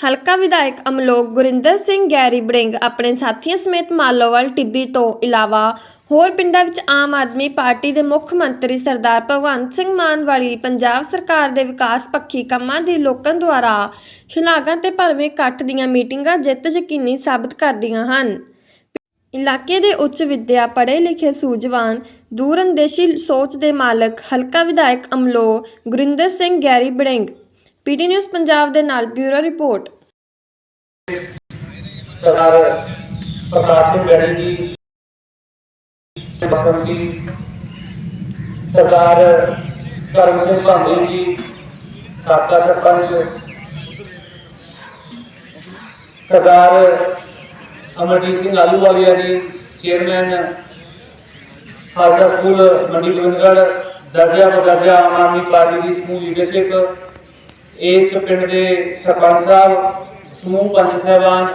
ਹਲਕਾ ਵਿਧਾਇਕ ਅਮਲੋਕ ਗੁਰਿੰਦਰ ਸਿੰਘ, ਗੈਰੀ ਬੜਿੰਗ ਆਪਣੇ ਸਾਥੀਆਂ ਸਮੇਤ ਮਾਲੋਵਾਲ, ਟਿੱਬੀ ਤੋਂ ਇਲਾਵਾ ਹੋਰ ਪਿੰਡਾਂ ਵਿੱਚ ਆਮ ਆਦਮੀ ਪਾਰਟੀ ਦੇ ਮੁੱਖ ਮੰਤਰੀ ਸਰਦਾਰ ਭਗਵੰਤ ਸਿੰਘ ਮਾਨ ਵਾਲੀ ਪੰਜਾਬ ਸਰਕਾਰ ਦੇ ਵਿਕਾਸ ਪੱਖੀ ਕੰਮਾਂ ਦੀ ਲੋਕਾਂ ਦੁਆਰਾ ਸ਼ਲਾਘਾ ਤੇ ਭਰਵੇਂ ਇਕੱਠ ਦੀਆਂ ਮੀਟਿੰਗਾਂ ਜਿੱਤ ਯਕੀਨੀ ਸਾਬਤ ਕਰਦੀਆਂ ਹਨ। ਇਲਾਕੇ ਦੇ ਉੱਚ ਵਿੱਦਿਆ ਪੜ੍ਹੇ ਲਿਖੇ ਸੂਝਵਾਨ, ਦੂਰਅੰਦੇਸ਼ੀ ਸੋਚ ਦੇ ਮਾਲਕ ਹਲਕਾ ਵਿਧਾਇਕ Amloh Gurinder Singh, Gary Baring PT news Punjab ਦੇ ਨਾਲ ਬਿਊਰੋ ਰਿਪੋਰਟ। ਸਰਦਾਰ ਪ੍ਰਕਾਸ਼ ਸਿੰਘ ਬੈਣੀ ਜੀ ਬਸੰਤ ਜੀ। ਸਰਦਾਰ ਕਰਮ ਸਿੰਘ ਭਾਂਡੇ ਜੀ, ਸਾਬਕਾ ਸਰਪੰਚ। ਸਰਦਾਰ ਅਮਰਜੀਤ ਸਿੰਘ ਆਲੂਵਾਲੀਆ ਜੀ, ਚੇਅਰਮੈਨ। ਖਾਲਸਾ ਸਕੂਲ ਮੰਡੀ ਗੋਬਿੰਦਗੜ੍ਹ ਦਰਜਾ ਬਦਰਜਾ ਆਮ ਆਦਮੀ ਪਾਰਟੀ ਦੀ ਸਮੂਹ ਲੀਡਰਸ਼ਿਪ ਇਸ ਪਿੰਡ ਦੇ ਸਰਪੰਚ ਸਾਹਿਬ, ਸਮੂਹ ਪੰਚ ਸਾਹਿਬਾਨ,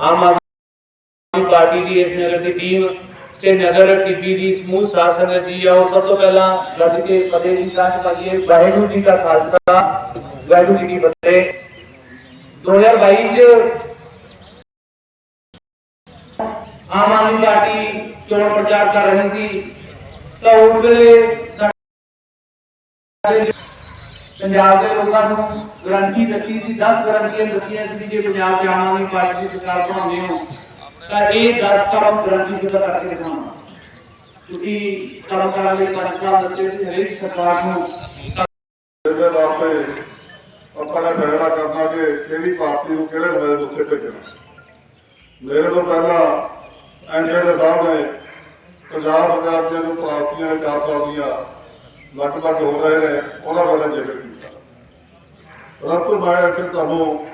ਆਮ ਆਦਮੀ ਪਾਰਟੀ ਦੀ ਇਸ ਨਗਰ ਦੀ ਟੀਮ ਤੇ ਨਗਰ ਟੀਵੀ ਦੀ ਸਮੂਹ ਸਾਧ ਜੀ ਆਓ, ਸਭ ਤੋਂ ਪਹਿਲਾਂ ਗੱਜ ਕੇ ਫਤਿਹ ਦੀ ਸਾਂਝ ਪਾਈਏ। ਵਾਹਿਗੁਰੂ ਜੀ ਦਾ ਖਾਲਸਾ, ਵਾਹਿਗੁਰੂ ਜੀ ਕੀ ਫਤਿਹ। 2022 ਚ ਆਮ ਆਦਮੀ ਪਾਰਟੀ ਚੋਣ ਪ੍ਰਚਾਰ ਕਰ ਰਹੀ ਸੀ, ਤਾਂ ਉਸ ਵੇਲੇ ਸਾਡੇ ਪੰਜਾਬ ਦੇ ਲੋਕਾਂ ਨੂੰ ਗਰੰਟੀ ਦਿੱਤੀ ਸੀ 10 ਗਰੰਟੀਆਂ ਦਿੱਤੀਆਂ ਸੀ ਜੇ ਪੰਜਾਬ 'ਚ ਆਮ ਆਦਮੀ ਪਾਰਟੀ ਦੀ ਸਰਕਾਰ ਬਣਾਉਂਦੇ ਹੋ, ਤਾਂ ਇਹ 10 ਕੰਮ ਗਰੰਟੀ ਪੂਰਾ ਕਰਕੇ ਦਿਖਾਉਣਾ ਕਿਉਂਕਿ ਕਲਾਕਾਰਾਂ ਦੇ ਕਾਰਜਕਾਲ ਦਿੱਤੇ ਸੀ, ਹਰੇਕ ਸਰਕਾਰ ਨੂੰ ਇਹਦੇ ਵਾਸਤੇ ਆਪਾਂ ਨੇ ਫੈਸਲਾ ਕਰਨਾ ਕਿ ਕਿਹੜੀ ਪਾਰਟੀ ਨੂੰ ਕਿਹੜੇ ਨੁਮਾਇੰਦੇ ਉੱਥੇ ਭੇਜਣਾ। ਮੇਰੇ ਤੋਂ ਪਹਿਲਾਂ ਐਨਡੀਏ ਸਾਹਿਬ ਨੇ ਪੰਜਾਬ ਸਰਕਾਰ ਦੀਆਂ ਜੋ ਪਾਰਟੀਆਂ ਨੇ ਚਾਰ ਪਾਰਟੀਆਂ ਲਗਭਗ ਹੋ ਰਹੇ ਨੇ ਉਹਨਾਂ ਬਾਰੇ ਜ਼ਿਕਰ ਕੀਤਾ ਪਰੰਤੂ ਮੈਂ ਇੱਥੇ ਤੁਹਾਨੂੰ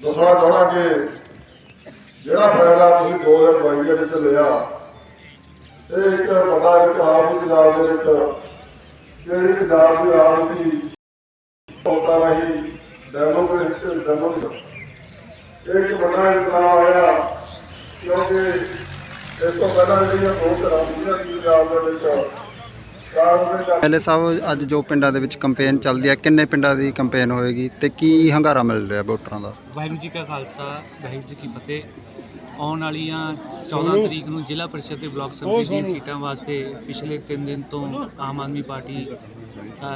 ਦੱਸਣਾ ਚਾਹੁੰਦਾ ਕਿ ਜਿਹੜਾ ਫੈਸਲਾ ਤੁਸੀਂ 2022 ਦੇ ਵਿੱਚ ਲਿਆ, ਇਹ ਇੱਕ ਵੱਡਾ ਇਤਿਹਾਸ ਦੀ ਪੰਜਾਬ ਦੇ ਵਿੱਚ, ਜਿਹੜੀ ਪੰਜਾਬ ਦੀ ਰਾਜਨੀਤੀ ਹੋਤਾ ਰਹੀ ਡੈਮੋਕ੍ਰੇਸੀ ਡੈਮੋਕ੍ਰੇਸੀ ਇੱਕ ਵੱਡਾ ਇਨਕਲਾਬ ਆਇਆ, ਕਿਉਂਕਿ ਇਸ ਤੋਂ ਪਹਿਲਾਂ ਜਿਹੜੀਆਂ ਦੋ ਤਰ੍ਹਾਂ ਦੀਆਂ ਪੰਜਾਬ ਦੇ ਵਿੱਚ ਪਹਿਲੇ ਦੇ ਸਾਹਿਬ ਅੱਜ ਜੋ ਪਿੰਡਾਂ ਦੇ ਵਿੱਚ ਕੰਪੇਨ ਚੱਲਦੀ ਹੈ ਕਿੰਨੇ ਪਿੰਡਾਂ ਦੀ ਕੰਪੇਨ ਹੋਏਗੀ ਤੇ ਕੀ ਹੰਗਾਰਾ ਮਿਲ ਰਿਹਾ ਵੋਟਰਾਂ ਦਾ? ਵਾਹਿਗੁਰੂ ਜੀ ਕਾ ਖਾਲਸਾ ਵਾਹਿਗੁਰੂ ਜੀ ਕੀ ਫਤਿਹ। ਆਉਣ ਵਾਲੀਆਂ 14 ਤਰੀਕ ਨੂੰ ਜ਼ਿਲ੍ਹਾ ਪਰਿਸ਼ਦ ਤੇ ਬਲਾਕ ਸੰਮਤੀ ਦੀਆਂ ਸੀਟਾਂ ਵਾਸਤੇ ਪਿਛਲੇ 3 ਦਿਨ ਤੋਂ ਆਮ ਆਦਮੀ ਪਾਰਟੀ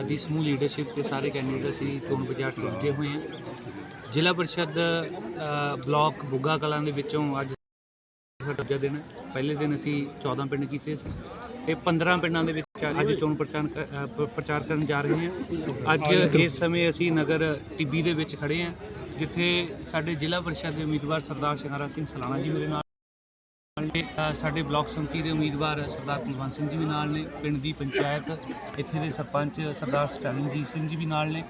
ਦੀ ਸਮੂਹ ਲੀਡਰਸ਼ਿਪ ਤੇ ਸਾਰੇ ਕੈਂਡੀਡੇਟ ਅਸੀਂ ਚੋਣ ਪ੍ਰਚਾਰ 'ਚ ਲੱਗੇ ਹੋਏ ਹਾਂ। ਜ਼ਿਲ੍ਹਾ ਪਰਿਸ਼ਦ ਅ, ਬਲਾਕ ਬੁੱਗਾ ਕਲਾਂ ਦੇ ਵਿੱਚੋਂ ਅੱਜ ਸਾਡਾ ਦੂਜਾ ਦਿਨ ਹੈ। ਪਹਿਲੇ ਦਿਨ ਅਸੀਂ 14 ਪਿੰਡ ਕੀਤੇ ਸੀ ਤੇ 15 ਪਿੰਡਾਂ ਦੇ ਵਿੱਚ ਅੱਜ ਚੋਣ ਪ੍ਰਚਾਰ ਪ੍ਰਚਾਰ ਕਰਨ ਜਾ ਰਹੇ ਹਾਂ। ਅੱਜ ਇਸ ਸਮੇਂ ਅਸੀਂ ਨਗਰ ਟਿੱਬੀ ਦੇ ਵਿੱਚ ਖੜੇ ਹਾਂ ਜਿੱਥੇ ਸਾਡੇ ਜ਼ਿਲ੍ਹਾ ਪਰਿਸ਼ਦ ਦੇ ਉਮੀਦਵਾਰ ਸਰਦਾਰ ਸਿੰਘਾਰਾ ਸਿੰਘ ਸਲਾਣਾ ਜੀ ਮੇਰੇ ਨਾਲ ਸਾਡੇ ਬਲਾਕ ਸੰਮਤੀ ਦੇ ਉਮੀਦਵਾਰ ਸਰਦਾਰ ਕੁਲਵੰਤ ਸਿੰਘ ਜੀ ਵੀ ਨਾਲ ਨੇ ਪਿੰਡ ਦੀ ਪੰਚਾਇਤ ਇੱਥੇ ਦੇ ਸਰਪੰਚ ਸਰਦਾਰ ਸਟੈਲਿੰਗਜੀਤ ਸਿੰਘ ਜੀ ਵੀ ਨਾਲ ਨੇ।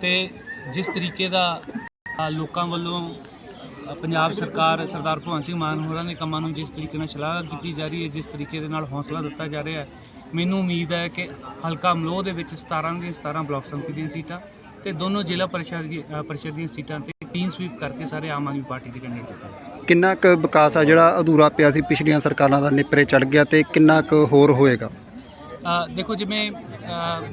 ਤੇ ਜਿਸ ਤਰੀਕੇ ਦਾ ਲੋਕਾਂ ਵੱਲੋਂ ਪੰਜਾਬ ਸਰਕਾਰ ਸਰਦਾਰ ਭਗਵੰਤ ਸਿੰਘ ਮਾਨ ਹੋਰਾਂ ਦੇ ਕੰਮਾਂ ਨੂੰ ਜਿਸ ਤਰੀਕੇ ਨਾਲ ਸ਼ਲਾਘਾ ਕੀਤੀ ਜਾ ਰਹੀ ਹੈ ਜਿਸ ਤਰੀਕੇ ਦੇ ਨਾਲ ਹੌਸਲਾ ਦਿੱਤਾ ਜਾ ਰਿਹਾ ਹੈ ਮੈਨੂੰ ਉਮੀਦ ਹੈ ਕਿ ਹਲਕਾ ਅਮਲੋਹ ਦੇ ਵਿੱਚ 17 ਦੀਆਂ 17 ਬਲਾਕ ਸੰਮਤੀ ਦੀਆਂ ਸੀਟਾਂ ਤੇ ਦੋਨੋਂ ਜ਼ਿਲ੍ਹਾ ਪਰਿਸ਼ਦ ਦੀ- ਪਰਿਸ਼ਦ ਦੀਆਂ ਸੀਟਾਂ ਤੇ ਟੀਮ ਸਵੀਪ ਕਰਕੇ ਸਾਰੇ ਆਮ ਆਦਮੀ ਪਾਰਟੀ ਦੇ ਕੈਂਡੀਡੇਟ ਜਿੱਤਣਗੇ ਕਿੰਨਾ ਕੁ ਵਿਕਾਸ ਆ ਜਿਹੜਾ ਅਧੂਰਾ ਪਿਆ ਸੀ ਪਿਛਲੀਆਂ ਸਰਕਾਰਾਂ ਦਾ ਨਿਪਰੇ ਚੜ ਗਿਆ ਤੇ ਕਿੰਨਾ ਕੁ ਹੋਰ ਹੋਏਗਾ? ਦੇਖੋ ਜਿਵੇਂ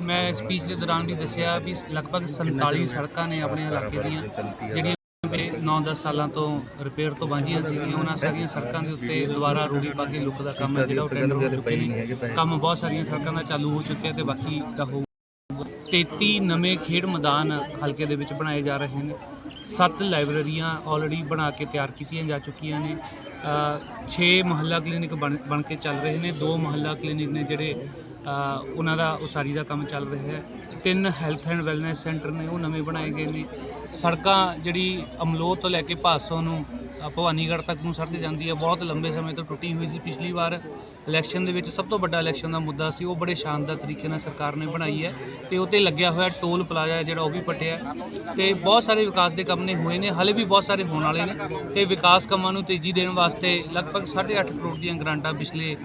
ਮੈਂ ਸਪੀਚ ਦੇ ਦੌਰਾਨ ਵੀ ਦੱਸਿਆ ਵੀ ਲਗਭਗ 47 ਸੜਕਾਂ ਨੇ ਆਪਣੇ ਇਲਾਕੇ ਦੀਆਂ ਜਿਹੜੀਆਂ 9-10 ਸਾਲਾਂ ਤੋਂ ਰਿਪੇਅਰ ਤੋਂ ਵਾਂਝੀਆਂ ਸੀਗੀਆਂ। ਉਹਨਾਂ ਸਾਰੀਆਂ ਸੜਕਾਂ ਦੇ ਉੱਤੇ ਦੁਬਾਰਾ ਰੂੜੀ ਪਾ ਕੇ ਲੁੱਕ ਦਾ ਕੰਮ ਹੈ ਜਿਹੜਾ ਉਹ ਟੈਂਡਰ ਹੋ ਚੁੱਕੇ ਨੇ। ਕੰਮ ਬਹੁਤ ਸਾਰੀਆਂ ਸੜਕਾਂ ਦਾ ਚਾਲੂ ਹੋ ਚੁੱਕਿਆ ਤੇ ਬਾਕੀ ਦਾ ਹੋ 33 ਨਵੇਂ ਖੇਡ ਮੈਦਾਨ ਹਲਕੇ ਦੇ ਵਿੱਚ ਬਣਾਏ ਜਾ ਰਹੇ ਨੇ। 7 ਲਾਇਬ੍ਰੇਰੀਆਂ ਆਲਰੇਡੀ ਬਣਾ ਕੇ ਤਿਆਰ ਕੀਤੀਆਂ ਜਾ ਚੁੱਕੀਆਂ ਨੇ। 6 ਮੁਹੱਲਾ ਕਲੀਨਿਕ ਬਣ ਕੇ ਚੱਲ ਰਹੇ ਨੇ। ਦੋ ਮੁਹੱਲਾ ਕਲੀਨਿਕ ਨੇ ਜਿਹੜੇ ਉਹਨਾਂ ਦਾ ਉਸਾਰੀ ਦਾ ਕੰਮ ਚੱਲ ਰਿਹਾ ਹੈ। ਤਿੰਨ ਹੈਲਥ ਐਂਡ ਵੈਲਨੈਸ ਸੈਂਟਰ ਨੇ ਉਹ ਨਵੇਂ ਬਣਾਏ ਗਏ ਨੇ। ਸੜਕਾਂ ਜਿਹੜੀ ਅਮਲੋਹ ਤੋਂ ਲੈ ਕੇ ਭਾਸੋਂ ਨੂੰ ਭਵਾਨੀਗੜ੍ਹ ਤੱਕ ਨੂੰ ਸੜਕ ਜਾਂਦੀ ਹੈ, ਬਹੁਤ ਲੰਬੇ ਸਮੇਂ ਤੋਂ ਟੁੱਟੀ ਹੋਈ ਸੀ। ਪਿਛਲੀ ਵਾਰ ਇਲੈਕਸ਼ਨ ਦੇ ਵਿੱਚ ਸਭ ਤੋਂ ਵੱਡਾ ਇਲੈਕਸ਼ਨ ਦਾ ਮੁੱਦਾ ਸੀ, ਉਹ ਬੜੇ ਸ਼ਾਨਦਾਰ ਤਰੀਕੇ ਨਾਲ ਸਰਕਾਰ ਨੇ ਬਣਾਈ ਹੈ ਤੇ ਉਹ 'ਤੇ ਲੱਗਿਆ ਹੋਇਆ ਟੋਲ ਪਲਾਜ਼ਾ ਜਿਹੜਾ ਉਹ ਵੀ ਪਟਿਆ ਹੈ। ਤੇ ਬਹੁਤ ਸਾਰੇ ਵਿਕਾਸ ਦੇ ਕੰਮ ਨੇ, ਹੋਏ ਨੇ, ਹਲੇ ਵੀ ਬਹੁਤ ਸਾਰੇ ਹੋਣ ਵਾਲੇ ਨੇ ਤੇ ਵਿਕਾਸ ਕੰਮਾਂ ਨੂੰ ਤੇਜ਼ੀ ਦੇਣ ਵਾਸਤੇ ਲਗਭਗ 8.5 ਕਰੋੜ ਦੀਆਂ ਗ੍ਰਾਂਟਾਂ ਪਿਛਲੇ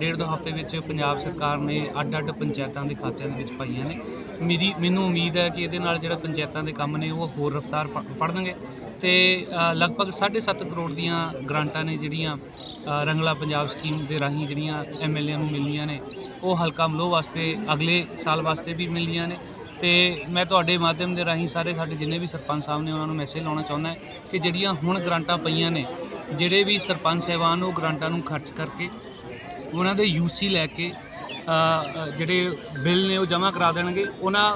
ਡੇਢ ਦੋ ਹਫ਼ਤੇ ਵਿੱਚ ਪੰਜਾਬ ਸਰਕਾਰ ਨੇ ਅੱਡ-ਅੱਡ ਪੰਚਾਇਤਾਂ ਦੇ ਖਾਤਿਆਂ ਦੇ ਵਿੱਚ ਪਾਈਆਂ ਨੇ। ਮੇਰੀ ਮੈਨੂੰ ਉਮੀਦ ਹੈ ਕਿ ਇਹਦੇ ਨਾਲ ਜਿਹੜਾ ਪੰਚਾਇਤਾਂ ਦੇ ਕੰਮ ਨੇ, ਉਹ ਹੋਰ ਰਫ਼ਤਾਰ ਪ- ਫੜਨਗੇ ਤੇ ਅ, ਲਗਭਗ 7.5 ਕਰੋੜ ਦੀਆਂ ਗ੍ਰਾਂਟਾਂ ਨੇ ਜਿਹੜੀਆਂ ਰੰਗਲਾ ਪੰਜਾਬ ਸਕੀਮ ਦੇ ਰਾਹੀਂ ਜਿਹੜੀਆਂ ਐਮਐਲਏ ਨੂੰ ਮਿਲਣੀਆਂ ਨੇ ਉਹ ਹਲਕਾ ਮਲੋਹ ਵਾਸਤੇ ਅਗਲੇ ਸਾਲ ਵਾਸਤੇ ਵੀ ਮਿਲਣੀਆਂ ਨੇ। ਤੇ ਮੈਂ ਤੁਹਾਡੇ ਮਾਧਿਅਮ ਦੇ ਰਾਹੀਂ ਸਾਰੇ ਸਾਡੇ ਜਿੰਨੇ ਵੀ ਸਰਪੰਚ ਸਾਹਿਬ ਨੇ ਉਹਨਾਂ ਨੂੰ ਮੈਸੇਜ ਲਾਉਣਾ ਚਾਹੁੰਦਾ ਕਿ ਜਿਹੜੀਆਂ ਹੁਣ ਗ੍ਰਾਂਟਾਂ ਪਈਆਂ ਨੇ ਜਿਹੜੇ ਵੀ ਸਰਪੰਚ ਸਾਹਿਬਾਨ ਉਹ ਗ੍ਰਾਂਟਾਂ ਨੂੰ ਖਰਚ ਕਰਕੇ ਉਹਨਾਂ ਦੇ ਯੂਸੀ ਲੈ ਕੇ ਜਿਹੜੇ ਬਿੱਲ ਨੇ ਉਹ ਜਮ੍ਹਾਂ ਕਰਾ ਦੇਣਗੇ ਉਹਨਾਂ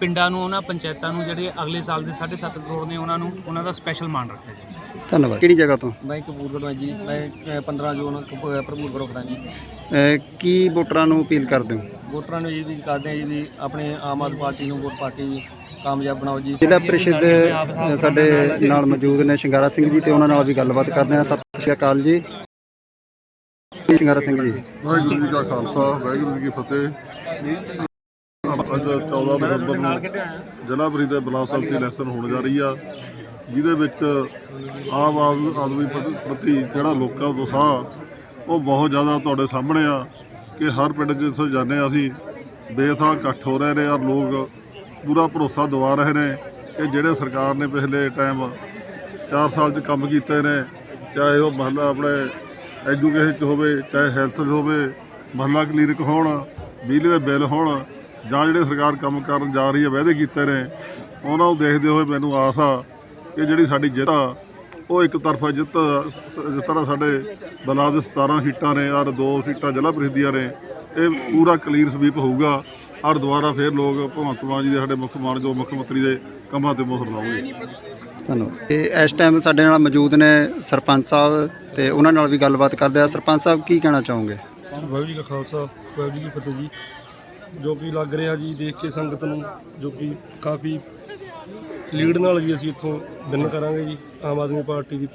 ਪਿੰਡਾਂ ਨੂੰ ਉਹਨਾਂ ਪੰਚਾਇਤਾਂ ਨੂੰ ਜਿਹੜੇ ਅਗਲੇ ਸਾਲ ਦੇ 7.5 ਕਰੋੜ ਨੇ ਉਹਨਾਂ ਨੂੰ ਉਹਨਾਂ ਦਾ ਸਪੈਸ਼ਲ ਮਾਨ ਰੱਖਿਆ ਜਾਵੇ ਧੰਨਵਾਦ। ਕਿਹੜੀ ਜਗ੍ਹਾ ਤੋਂ? ਮੈਂ ਕਪੂਰਗੜ੍ਹ ਜੀ। ਮੈਂ ਅ, 15 ਜੂਨ ਕਪੂ- ਭਰਪੂਰ ਕਰਾਂ ਜੀ। ਅਹ ਕੀ ਵੋਟਰਾਂ ਨੂੰ ਅਪੀਲ ਕਰਦੇ ਹੋ? ਵੋਟਰਾਂ ਨੂੰ ਇਹ ਵੀ ਕਰਦੇ ਹਾਂ ਜੀ ਵੀ ਆਪਣੇ ਆਮ ਆਦਮੀ ਪਾਰਟੀ ਨੂੰ ਵੋਟ ਪਾ ਕੇ ਜੀ ਕਾਮਯਾਬ ਬਣਾਓ ਜੀ। ਜ਼ਿਲ੍ਹਾ ਪ੍ਰੀਸ਼ਦ ਅਹ ਸਾਡੇ ਨਾਲ ਮੌਜੂਦ ਨੇ ਸ਼ਿੰਗਾਰਾ ਸਿੰਘ ਜੀ ਤੇ ਉਹਨਾਂ ਨਾਲ ਵੀ ਗੱਲਬਾਤ ਕਰਦੇ ਹਾਂ। ਸਤਿ ਸ਼੍ਰੀ ਅਕਾਲ ਜੀ। ਸ਼ਿੰਗਾਰਾ ਸਿੰਘ ਜੀ। ਵਾਹਿਗੁਰੂ ਜੀ ਕਾ ਖਾਲਸਾ ਵਾਹਿਗੁਰੂ ਜੀ ਕੀ ਫਤਿਹ। ਅੱਜ 14 ਨਵੰਬਰ ਨੂੰ ਪ੍ਰੀਸ਼ਦ ਦੇ ਬਲਾਕ ਸੰਮਤੀ ਇਲੈਕਸ਼ਨ ਹੋਣ ਜਾ ਰਹੀ ਆ ਜਿਹਦੇ ਵਿੱਚ ਆਮ ਆਦ- ਆਦਮੀ ਪ੍ਰਤੀ ਜਿਹੜਾ ਲੋਕਾਂ ਦਾ ਉਤਸ਼ਾਹ ਉਹ ਬਹੁਤ ਜ਼ਿਆਦਾ ਤੁਹਾਡੇ ਸਾਹਮਣੇ ਆ ਕਿ ਹਰ ਪਿੰਡ ਜਿੱਥੇ ਜਾਂਦੇ ਹਾਂ ਅਸੀਂ ਬੇਥਾਂ ਇਕੱਠ ਹੋ ਰਹੇ ਨੇ ਔਰ ਲੋਕ ਪੂਰਾ ਭਰੋਸਾ ਦਿਵਾ ਰਹੇ ਨੇ ਕਿ ਜਿਹੜੇ ਸਰਕਾਰ ਨੇ ਪਿਛਲੇ ਟਾਈਮ 4 ਸਾਲ 'ਚ ਕੰਮ ਕੀਤੇ ਨੇ ਚਾਹੇ ਉਹ ਮਹੱਲਾ ਆਪਣੇ ਐਜੂਕੇਸ਼ਨ 'ਚ ਹੋਵੇ ਚਾਹੇ ਹੈਲਥ 'ਚ ਹੋਵੇ ਮਹੱਲਾ ਕਲੀਨਿਕ ਹੋਣ ਬਿਜਲੀ ਦੇ ਬਿੱਲ ਹੋਣ ਜਾਂ ਜਿਹੜੇ ਸਰਕਾਰ ਕੰਮ ਕਰਨ ਜਾ ਰਹੀ ਹੈ ਵਾਅਦੇ ਕੀਤੇ ਨੇ ਉਹਨਾਂ ਨੂੰ ਦੇਖਦੇ ਹੋਏ ਮੈਨੂੰ ਆਸ ਆ ਕਿ ਜਿਹੜੀ ਸਾਡੀ ਜਿੱਤ ਆ ਉਹ ਇੱਕ ਤਰਫਾ ਜਿੱਤ ਜਿਸ ਤਰ੍ਹਾਂ ਸਾਡੇ ਬਲਾਕ ਦੇ 17 ਸੀਟਾਂ ਨੇ ਔਰ ਦੋ ਸੀਟਾਂ ਜ਼ਿਲ੍ਹਾ ਪ੍ਰੀਸ਼ਦ ਦੀਆਂ ਨੇ ਇਹ ਪੂਰਾ ਕਲੀਨ ਸਵੀਪ ਹੋਊਗਾ। ਔਰ ਦੁਬਾਰਾ ਫਿਰ ਲੋਕ ਭਗਵੰਤ ਮਾਨ ਜੀ ਦੇ ਸਾਡੇ ਮੁੱਖ ਮਾਨ ਜੋ ਮੁੱਖ ਮੰਤਰੀ ਦੇ ਕੰਮਾਂ ਤੇ ਮੋਹਰ ਲਾਉਣਗੇ। ਧੰਨਵਾਦ। ਤੇ ਇਸ ਟਾਈਮ ਸਾਡੇ ਨਾਲ ਮੌਜੂਦ ਨੇ ਸਰਪੰਚ ਸਾਹਿਬ ਤੇ ਉਹਨਾਂ ਨਾਲ ਵੀ ਗੱਲਬਾਤ ਕਰਦੇ ਆ। ਸਰਪੰਚ ਸਾਹਿਬ ਕੀ ਕਹਿਣਾ ਚਾਹੋਗੇ? ਵਾਹਿਗੁਰੂ ਜੀ ਕਾ ਖਾਲਸਾ ਵਾਹਿਗੁਰੂ ਜੀ ਕੀ ਫਤਿਹ ਜੀ। ਜੋ ਕਿ ਲੱਗ ਰਿਹਾ ਜੀ ਦੇਖ ਕੇ ਸੰਗਤ ਨੂੰ ਜੋ ਕਿ ਕਾਫੀ ਲੀਡ ਨਾਲ ਜੀ ਅਸੀਂ ਇੱਥੋਂ ਵਿਨ ਕਰਾਂਗੇ ਜੀ। ਆਮ ਆਦਮੀ ਪਾਰਟੀ ਦੀ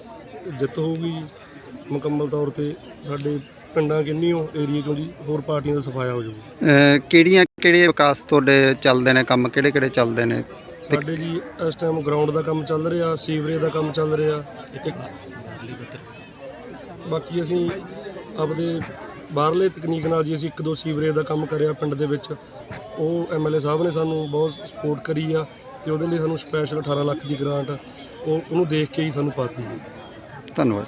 ਜਿੱਤ ਹੋਊਗੀ ਜੀ। ਮੁਕੰਮਲ ਤੌਰ ਤੇ ਸਾਡੇ ਪਿੰਡਾਂ ਕਿੰਨੀਓ ਏਰੀਆ ਚੋਂ ਜੀ ਹੋਰ ਪਾਰਟੀਆਂ ਦਾ ਸਫਾਇਆ ਹੋ ਜਾਊਗਾ। ਅਹ ਕਿਹੜੀਆਂ ਕਿਹੜੇ ਵਿਕਾਸ ਤੁਹਾਡੇ ਚੱਲਦੇ ਨੇ ਕੰਮ? ਕਿਹੜੇ ਕਿਹੜੇ ਚੱਲਦੇ ਨੇ? ਸਾਡੇ ਜੀ ਇਸ ਟਾਈਮ ਗਰਾਊਂਡ ਦਾ ਕੰਮ ਚੱਲ ਰਿਹਾ ਸੀਵਰੇਜ ਦਾ ਕੰਮ ਚੱਲ ਰਿਹਾ। ਇੱਕ ਬਾਕੀ ਅਸੀਂ ਆਪਦੇ ਬਾਹਰਲੇ ਤਕਨੀਕ ਨਾਲ ਜੀ ਅਸੀਂ ਇੱਕ ਦੋ ਸੀਵਰੇਜ ਦਾ ਕੰਮ ਕਰਿਆ ਪਿੰਡ ਦੇ ਵਿੱਚ। ਉਹ ਐਮਐਲਏ ਸਾਹਿਬ ਨੇ ਸਾਨੂੰ ਬਹੁਤ ਸਪੋਰਟ ਕਰੀ ਆ ਤੇ ਉਹਦੇ ਲਈ ਸਾਨੂੰ ਸਪੈਸ਼ਲ 18 ਲੱਖ ਦੀ ਗ੍ਰਾਂਟ ਉਹ ਉਹਨੂੰ ਦੇਖ ਕੇ ਹੀ ਸਾਨੂੰ ਪਾਤੀ ਜੀ। ਧੰਨਵਾਦ।